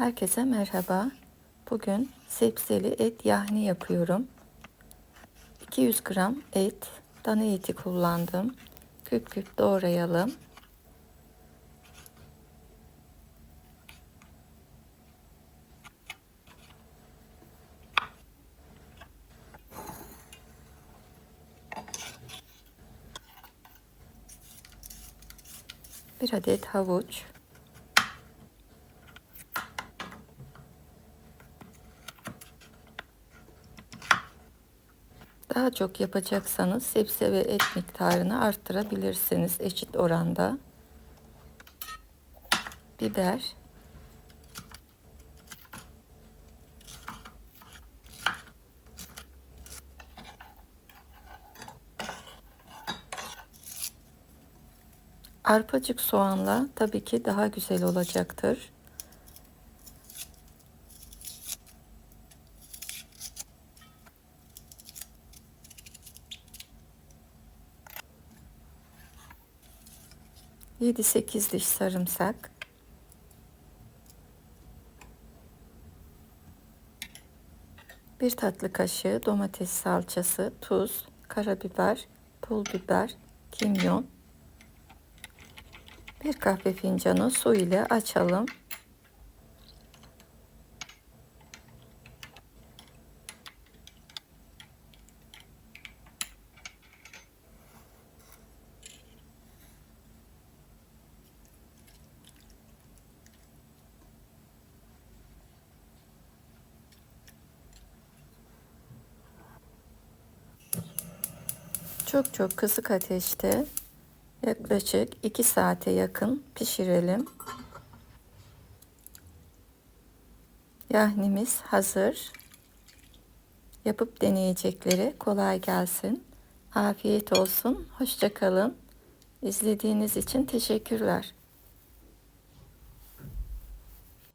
Herkese merhaba. Bugün sebzeli et yahni yapıyorum. 200 gram et, dana eti kullandım. Küp küp doğrayalım. Bir adet havuç, Daha çok yapacaksanız sebze ve et miktarını arttırabilirsiniz eşit oranda. Biber. Arpacık soğanla tabii ki daha güzel olacaktır. Yedi sekiz diş sarımsak. Bir tatlı kaşığı domates salçası, tuz, karabiber, pul biber, kimyon. Bir kahve fincanı su ile açalım. Çok çok kısık ateşte yaklaşık 2 saate yakın pişirelim. Yahnimiz hazır. Yapıp deneyeceklere kolay gelsin. Afiyet olsun. Hoşçakalın. İzlediğiniz için teşekkürler.